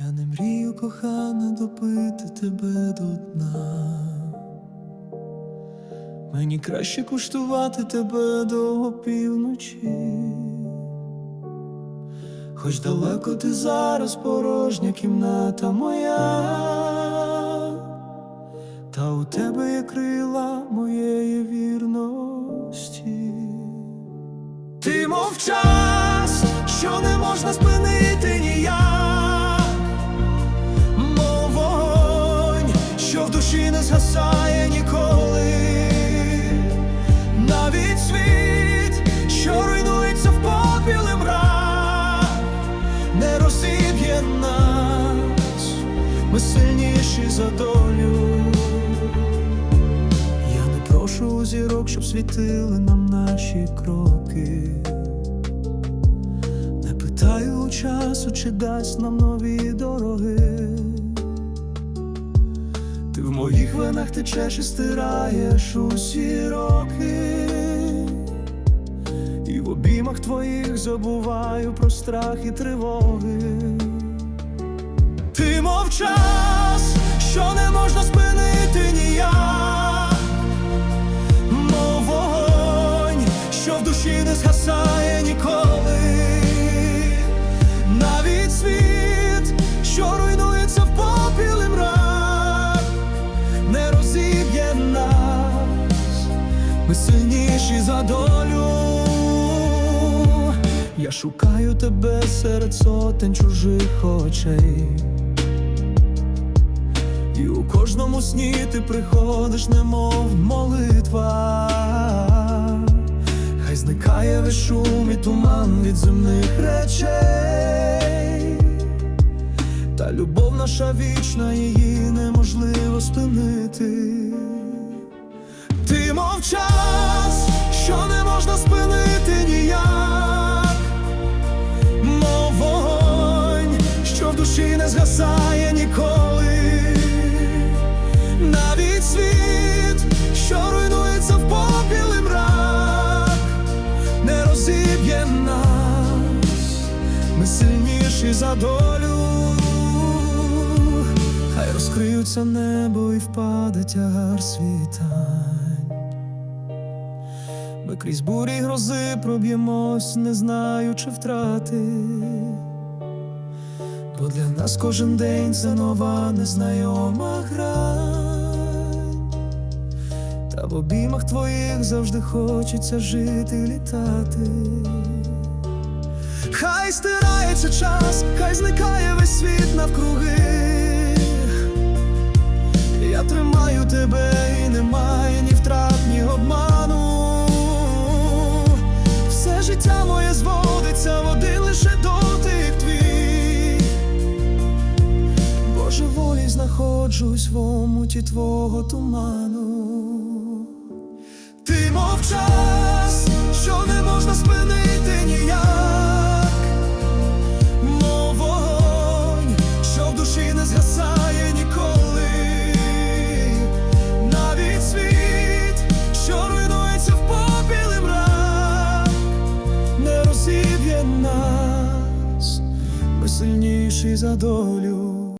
Я не мрію, кохана, допити тебе до дна. Мені краще куштувати тебе до опівночі. Хоч далеко ти зараз порожня кімната моя, та у тебе є крила моєї вірності. Ти мовчас, що не можна спинити не згасає ніколи, навіть світ, що руйнується в попіл і мрак, не розіб'є нас, ми сильніші за долю. Я не прошу зірок, щоб світили нам наші кроки. Не питаю часу, чи дасть нам нові дороги. Ти в моїх венах течеш і стираєш усі роки. І в обіймах твоїх забуваю про страх і тривоги. Ти мовчас, що не можна спинити ніяк, мов вогонь, що в душі не згасає ніколи, долю. Я шукаю тебе серед сотень чужих очей. І у кожному сні ти приходиш, немов молитва. Хай зникає весь шум і туман від земних речей. Та любов наша вічна, її неможливо спинити. Ти мовчас, душі не згасає ніколи, навіть світ, що руйнується в попіл і мрак, не розіб'є нас, ми сильніші за долю. Хай розкриються небо і впаде тягар світань. Ми крізь бурі грози проб'ємось, не знаючи втрати. Нас кожен день це нова незнайома гра, Та в обіймах твоїх завжди хочеться жити літати. Хай стирається час, хай зникає весь світ навкруги. Я тримаю тебе омуті твого туману. Ти мовчас, що не можна спинити ніяк, мов вогонь, що в душі не згасає ніколи, навіть світ, що руйнується в попіл і мрак, не розіб'є нас, ми сильніші за долю.